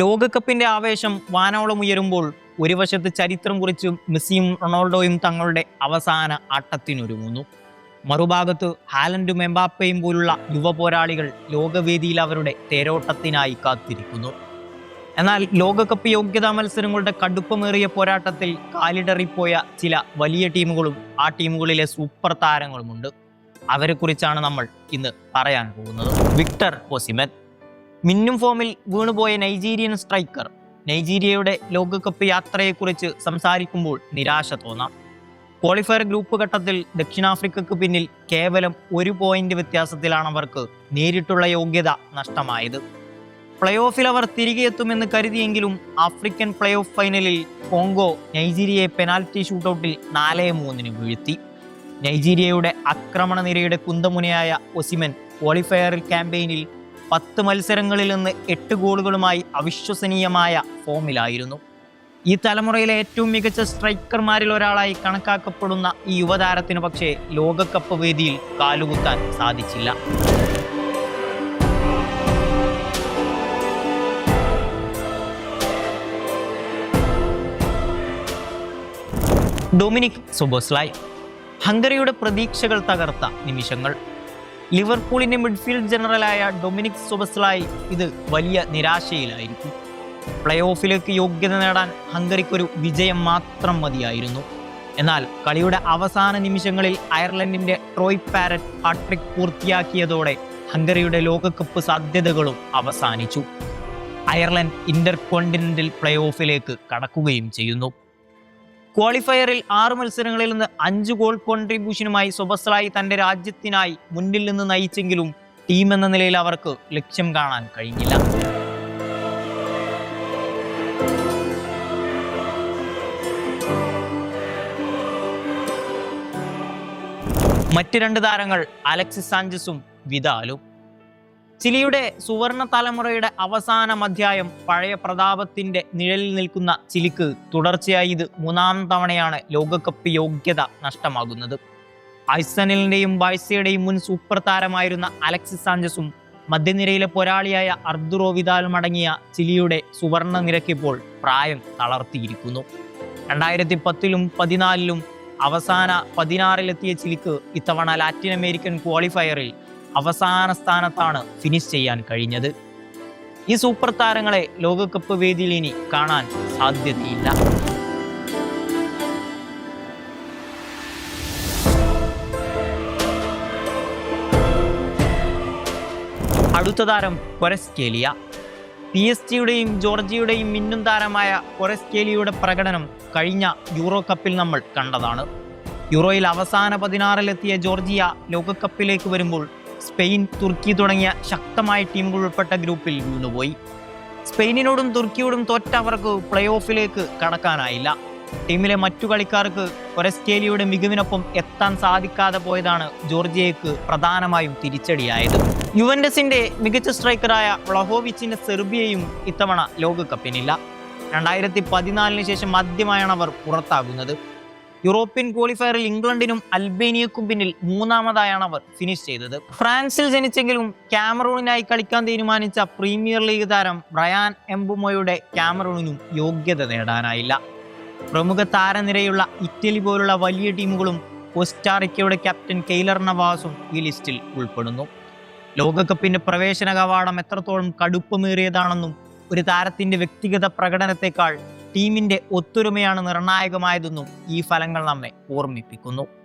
ലോകകപ്പിന്റെ ആവേശം വാനോളം ഉയരുമ്പോൾ ഒരു വശത്ത് ചരിത്രം കുറിച്ച് മെസ്സിയും റൊണാൾഡോയും തങ്ങളുടെ അവസാന ആട്ടത്തിനൊരുങ്ങുന്നു. മറുഭാഗത്ത് ഹാലൻഡും എംബാപ്പയും പോലുള്ള യുവ പോരാളികൾ ലോകവേദിയിൽ അവരുടെ തേരോട്ടത്തിനായി കാത്തിരിക്കുന്നു. എന്നാൽ ലോകകപ്പ് യോഗ്യതാ മത്സരങ്ങളുടെ കടുപ്പമേറിയ പോരാട്ടത്തിൽ കാലിടറിപ്പോയ ചില വലിയ ടീമുകളും ആ ടീമുകളിലെ സൂപ്പർ താരങ്ങളുമുണ്ട്. അവരെക്കുറിച്ചാണ് നമ്മൾ ഇന്ന് പറയാൻ പോകുന്നത്. വിക്ടർ ഒസിമൻ മിന്നും ഫോമിൽ വീണുപോയ നൈജീരിയൻ സ്ട്രൈക്കർ നൈജീരിയയുടെ ലോകകപ്പ് യാത്രയെക്കുറിച്ച് സംസാരിക്കുമ്പോൾ നിരാശ തോന്നാം. ക്വാളിഫയർ ഗ്രൂപ്പ് ഘട്ടത്തിൽ ദക്ഷിണാഫ്രിക്കയ്ക്ക് പിന്നിൽ കേവലം ഒരു പോയിന്റ് വ്യത്യാസത്തിലാണ് അവർക്ക് നേരിട്ടുള്ള യോഗ്യത നഷ്ടമായത്. പ്ലേ ഓഫിൽ അവർ തിരികെ എത്തുമെന്ന് കരുതിയെങ്കിലും ആഫ്രിക്കൻ പ്ലേ ഓഫ് ഫൈനലിൽ കോങ്കോ നൈജീരിയയെ പെനാൽറ്റി ഷൂട്ടൗട്ടിൽ നാല് മൂന്നിന് വീഴ്ത്തി. നൈജീരിയയുടെ ആക്രമണ നിരയുടെ കുന്തമുനയായ ഒസിമൻ ക്വാളിഫയർ ക്യാമ്പയിനിൽ പത്ത് മത്സരങ്ങളിൽ നിന്ന് എട്ട് ഗോളുകളുമായി അവിശ്വസനീയമായ ഫോമിലായിരുന്നു. ഈ തലമുറയിലെ ഏറ്റവും മികച്ച സ്ട്രൈക്കർമാരിൽ ഒരാളായി കണക്കാക്കപ്പെടുന്ന ഈ യുവതാരത്തിന് പക്ഷേ ലോകകപ്പ് വേദിയിൽ കാലുകുത്താൻ സാധിച്ചില്ല. ഡൊമിനിക് സുബോസ്ലായ് ഹംഗറിയുടെ പ്രതീക്ഷകൾ തകർത്ത നിമിഷങ്ങൾ. ലിവർപൂളിന്റെ മിഡ്ഫീൽഡ് ജനറലായ ഡൊമിനിക് സുബസ്ലായി ഇത് വലിയ നിരാശയിലായിരിക്കും. പ്ലേ ഓഫിലേക്ക് യോഗ്യത നേടാൻ ഹംഗറിക്കൊരു വിജയം മാത്രം മതിയായിരുന്നു. എന്നാൽ കളിയുടെ അവസാന നിമിഷങ്ങളിൽ അയർലൻഡിന്റെ ട്രോയ് പാരറ്റ് ഹാട്രിക് പൂർത്തിയാക്കിയതോടെ ഹംഗറിയുടെ ലോകകപ്പ് സാധ്യതകളും അവസാനിച്ചു. അയർലൻഡ് ഇന്റർ കോണ്ടിനെന്റൽ പ്ലേ ഓഫിലേക്ക് കടക്കുകയും ചെയ്യുന്നു. ക്വാളിഫയറിൽ ആറ് മത്സരങ്ങളിൽ നിന്ന് അഞ്ച് ഗോൾ കോൺട്രിബ്യൂഷനുമായി സുബസ്ലായി തന്റെ രാജ്യത്തിനായി മുന്നിൽ നിന്ന് നയിച്ചെങ്കിലും ടീം എന്ന നിലയിൽ അവർക്ക് ലക്ഷ്യം കാണാൻ കഴിഞ്ഞില്ല. മറ്റ് രണ്ട് താരങ്ങൾ അലക്സിസ് സാഞ്ചസും വിദാലും. ചിലിയുടെ സുവർണ തലമുറയുടെ അവസാന അധ്യായം പഴയ പ്രതാപത്തിന്റെ നിഴലിൽ നിൽക്കുന്ന ചിലിക്ക് തുടർച്ചയായി ഇത് മൂന്നാം തവണയാണ് ലോകകപ്പ് യോഗ്യത നഷ്ടമാകുന്നത്. ഐസനലിന്റെയും ബായ്സയുടെയും മുൻ സൂപ്പർ താരമായിരുന്ന അലക്സിസ് സാഞ്ചസും മധ്യനിരയിലെ പോരാളിയായ അർദുറോ വിദാലും അടങ്ങിയ ചിലിയുടെ സുവർണ നിരക്കിപ്പോൾ പ്രായം തളർത്തിയിരിക്കുന്നു. രണ്ടായിരത്തി പത്തിലും പതിനാലിലും അവസാന പതിനാറിലെത്തിയ ചിലിക്ക് ഇത്തവണ ലാറ്റിൻ അമേരിക്കൻ ക്വാളിഫയറിൽ അവസാന സ്ഥാനത്താണ് ഫിനിഷ് ചെയ്യാൻ കഴിഞ്ഞത്. ഈ സൂപ്പർ താരങ്ങളെ ലോകകപ്പ് വേദിയിൽ ഇനി കാണാൻ സാധ്യതയില്ല. അടുത്ത താരം കൊരസ്കേലിയ. പി എസ് ജിയുടെയും ജോർജിയുടെയും മിന്നും താരമായ കൊരസ്കേലിയുടെ പ്രകടനം കഴിഞ്ഞ യൂറോ കപ്പിൽ നമ്മൾ കണ്ടതാണ്. യൂറോയിൽ അവസാന പതിനാറിലെത്തിയ ജോർജിയ ലോകകപ്പിലേക്ക് വരുമ്പോൾ സ്പെയിൻ തുർക്കി തുടങ്ങിയ ശക്തമായ ടീമുകൾ ഉൾപ്പെട്ട ഗ്രൂപ്പിൽ വീണുപോയി. സ്പെയിനിനോടും തുർക്കിയോടും തോറ്റ അവർക്ക് പ്ലേ ഓഫിലേക്ക് കടക്കാനായില്ല. ടീമിലെ മറ്റു കളിക്കാർക്ക് ഒരസ്കേലിയുടെ മികവിനൊപ്പം എത്താൻ സാധിക്കാതെ പോയതാണ് ജോർജിയയ്ക്ക് പ്രധാനമായും തിരിച്ചടിയായത്. യുവൻഡസിന്റെ മികച്ച സ്ട്രൈക്കറായ വ്ളഹോവിച്ചിന്റെ സെർബിയയും ഇത്തവണ ലോകകപ്പിനില്ല. രണ്ടായിരത്തി പതിനാലിന് ശേഷം ആദ്യമായാണ് അവർ പുറത്താകുന്നത്. യൂറോപ്യൻ ക്വാളിഫയറിൽ ഇംഗ്ലണ്ടിനും അൽബേനിയക്കും പിന്നിൽ മൂന്നാമതായാണ് അവർ ഫിനിഷ് ചെയ്തത്. ഫ്രാൻസിൽ ജനിച്ചെങ്കിലും ക്യാമറൂണിനായി കളിക്കാൻ തീരുമാനിച്ച പ്രീമിയർ ലീഗ് താരം ബ്രയാൻ എംബുമോയുടെ ക്യാമറൂണിനും യോഗ്യത നേടാനായില്ല. പ്രമുഖ താരനിരയുള്ള ഇറ്റലി പോലുള്ള വലിയ ടീമുകളും കോസ്റ്റാറിക്കയുടെ ക്യാപ്റ്റൻ കെയ്ലർ നവാസും ഈ ലിസ്റ്റിൽ ഉൾപ്പെടുന്നു. ലോകകപ്പിന്റെ പ്രവേശന കവാടം എത്രത്തോളം കടുപ്പമേറിയതാണെന്നും ഒരു താരത്തിന്റെ വ്യക്തിഗത പ്രകടനത്തെക്കാൾ ടീമിന്റെ ഒത്തൊരുമയാണ് നിർണായകമായതെന്നും ഈ ഫലങ്ങൾ നമ്മെ ഓർമ്മിപ്പിക്കുന്നു.